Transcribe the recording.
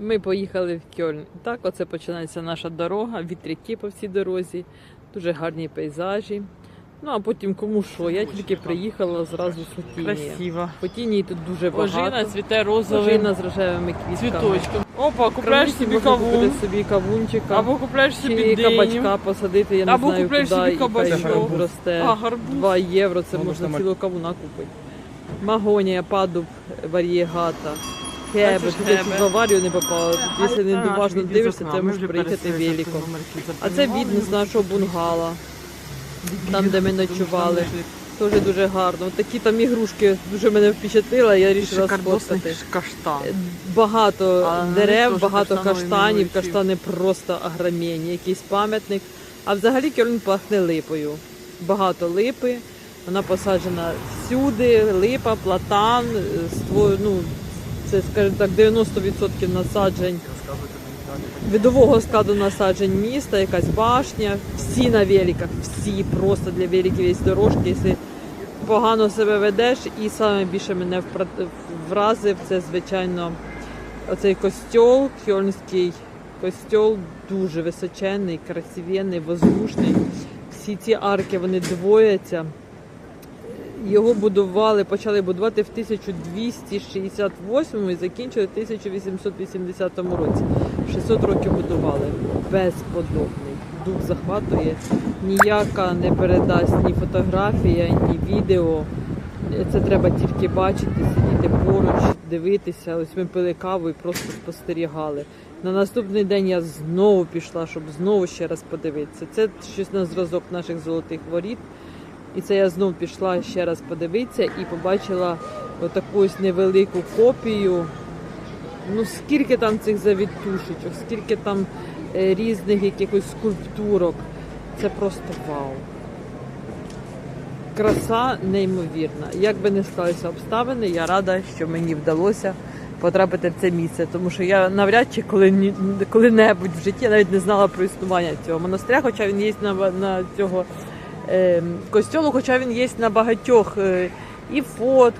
Ми поїхали в Кьольн. Так, оце починається наша дорога, вітряки по всій дорозі, дуже гарні пейзажі. Ну а потім кому що? Я тільки приїхала зразу з Фотінії. Красиво. Фотінії тут дуже багато. Ожина цвіте розовим Ожина з рожевими квітками. цвіточком. Опа, купляєш собі кавун, купити собі кавунчика. або купляєш собі чи кабачка посадити, я не Або знаю куди, собі і хай кабачок. росте. А, гарбуз. 2 євро, це можна можна цілого кавуна купити. Магонія, падуб, варієгата. Я хебе. чуть в аварію не попала. Тут, якщо не уважно дивишся, ти можеш приїхати великом. А це видно з нашого бунгала, там, де ми ночували. Теж дуже гарно. От Такі там ігрушки дуже мене впечатлили, я вирішила Шикардосний сфоткати. каштан. Багато А дерев, багато каштанів, каштани просто агромені, якийсь пам'ятник. А взагалі Кьольн пахне липою. Багато липи. Вона посаджена всюди, липа, платан, е, ну, це, скажімо так, 90% насаджень видового складу насаджень міста, якась башня, всі на великах, всі просто для великів є дорожки. Якщо погано себе ведеш, і саме більше мене вразив, це звичайно оцей костьол, хьольнський костьол, дуже височенний, красивенний, воздушний. Всі ці арки вони двояться. Його будували, почали будувати в 1268 і закінчили в 1880 році. 600 років будували. Безподобний. Дух захватує. Ніяка не передасть ні фотографія, ні відео. Це треба тільки бачити, сидіти поруч, дивитися. Ось ми пили каву і просто спостерігали. На наступний день я знову пішла, щоб знову ще раз подивитися. Це щось на зразок наших золотих воріт. І це я знов пішла ще раз подивитися і побачила отаку ось невелику копію. Ну скільки там цих завітушечок, скільки там е, різних якихось скульптурок. Це просто вау. Краса неймовірна. Як би не склалися обставини, я рада, що мені вдалося потрапити в це місце, тому що я навряд чи коли, коли-небудь в житті навіть не знала про існування цього монастиря, хоча він є на, на цього костьолу, хоча він є на багатьох е, і фотка.